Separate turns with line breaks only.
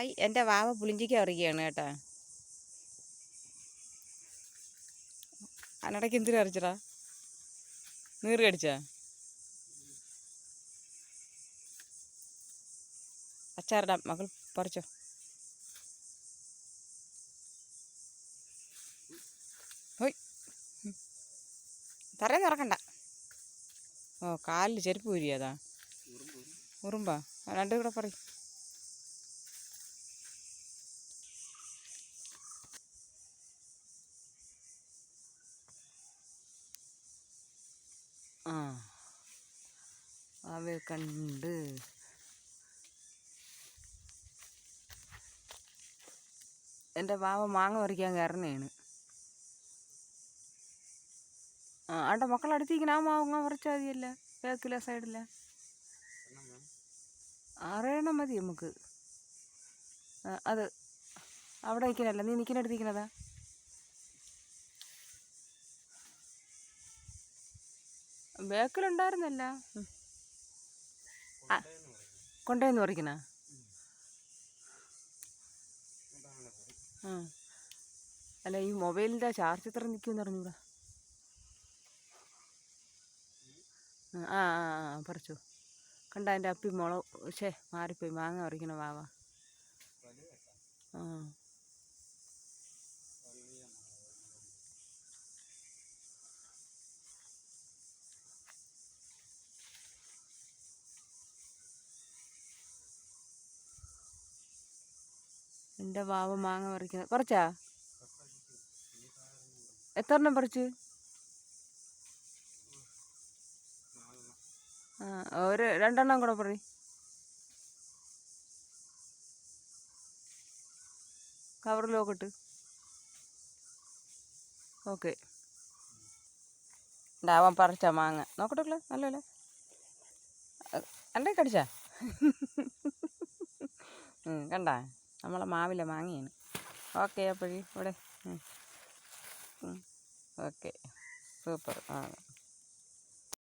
Hi എന്റെ വാവ പുളിഞ്ചിക്ക് അറിയുകയാണ് കേട്ടാ. അനടയ്ക്ക് എന്തിനു അറിച്ചടാ നീറ് കടിച്ചാ? അച്ചാറിടാം മകൾ പറിച്ചോ. ഹോയ്. തറയിൽ നിറക്കണ്ട. ഓ കാലിൽ ചെരുപ്പ് ഊരിയതാ ഉറുമ്പാ? രണ്ടു കൂടെ പറയും ആ. അവ കണ്ട് എന്റെ വാവ മാങ്ങ പറിക്കാൻ കയറുന്നതാണ് ആ അവിടെ മക്കളടുത്തിരിക്കണ ആ മാങ്ങ പറിച്ചാൽ മതിയല്ല? ബാക്കില്ല സൈഡില്ല ആറേണ്ണം മതി നമുക്ക്. അത് അവിടെ നിൽക്കണല്ല നീ നിൽക്കണതാ ബാക്കിലുണ്ടായിരുന്നല്ല. കൊണ്ടേന്ന് പറിക്കണ? ആ അല്ല ഈ മൊബൈലിന്റെ ചാർജ് എത്ര നിൽക്കുമെന്ന് അറിഞ്ഞൂടാ? ആ ആ ആ പറിച്ചു. കണ്ട അതിന്റെ അപ്പി മുളക് ഷേ മാറിപ്പോയി. മാങ്ങ പറിക്കണ വാവ. ആ. എന്റെ വാവ മാങ്ങ പറിക്കുന്നത് പറിച്ചാ? എത്ര എണ്ണം പറിച്ച്? ആ ഒരു രണ്ടെണ്ണം കൂടെ പറ. കവറിലൊക്കെ ഇട്ട്. ഓക്കെ. ഉണ്ടാവാൻ പറിച്ച മാങ്ങ. നോക്കട്ടെ നല്ലല്ലേ അല്ലേ കടിച്ചാ? കണ്ടാ? നമ്മളെ മാവിലെ മാങ്ങയാണ്. ഓക്കെ അപ്പോഴേ ഇവിടെ. ഓക്കെ. സൂപ്പർ. ആ.